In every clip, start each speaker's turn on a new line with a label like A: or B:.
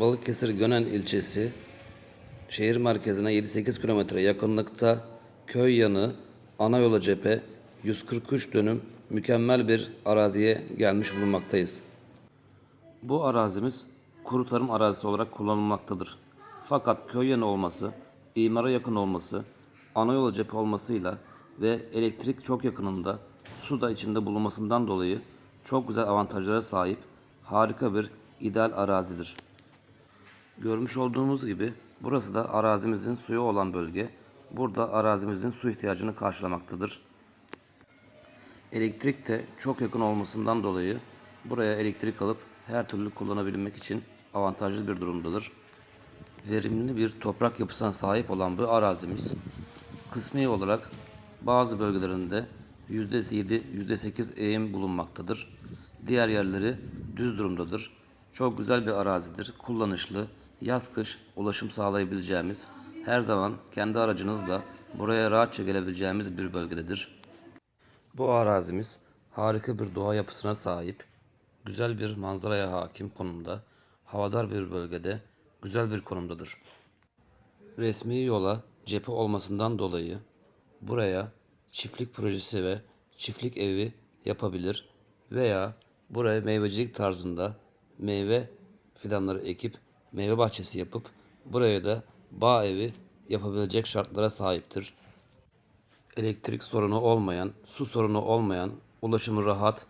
A: Balıkesir Gönen ilçesi şehir merkezine 7-8 kilometre yakınlıkta köy yanı ana yola cephe 143 dönüm mükemmel bir araziye gelmiş bulunmaktayız. Bu arazimiz kuru tarım arazisi olarak kullanılmaktadır. Fakat köy yanı olması, imara yakın olması, ana yola cephe olmasıyla ve elektrik çok yakınında, su da içinde bulunmasından dolayı çok güzel avantajlara sahip harika bir ideal arazidir. Görmüş olduğumuz gibi burası da arazimizin suyu olan bölge. Burada arazimizin su ihtiyacını karşılamaktadır. Elektrik de çok yakın olmasından dolayı buraya elektrik alıp her türlü kullanabilmek için avantajlı bir durumdadır. Verimli bir toprak yapısına sahip olan bu arazimiz kısmi olarak bazı bölgelerinde %7, %8 eğim bulunmaktadır. Diğer yerleri düz durumdadır. Çok güzel bir arazidir. Kullanışlı, yaz kış ulaşım sağlayabileceğimiz, her zaman kendi aracınızla buraya rahatça gelebileceğimiz bir bölgededir. Bu arazimiz harika bir doğa yapısına sahip, güzel bir manzaraya hakim konumda, havadar bir bölgede, güzel bir konumdadır. Resmi yola cephe olmasından dolayı buraya çiftlik projesi ve çiftlik evi yapabilir veya buraya meyvecilik tarzında meyve fidanları ekip meyve bahçesi yapıp buraya da bağ evi yapabilecek şartlara sahiptir elektrik sorunu olmayan, su sorunu olmayan, ulaşımı rahat,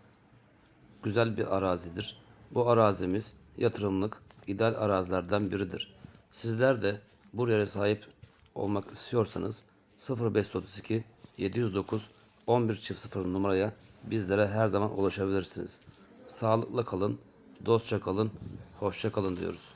A: güzel bir arazidir. Bu arazimiz yatırımlık, ideal arazilerden biridir. Sizler de bu yere sahip olmak istiyorsanız 0532 709 11 çift 0 numaraya bizlere her zaman ulaşabilirsiniz. Sağlıkla kalın, dostça kalın, hoşça kalın diyoruz.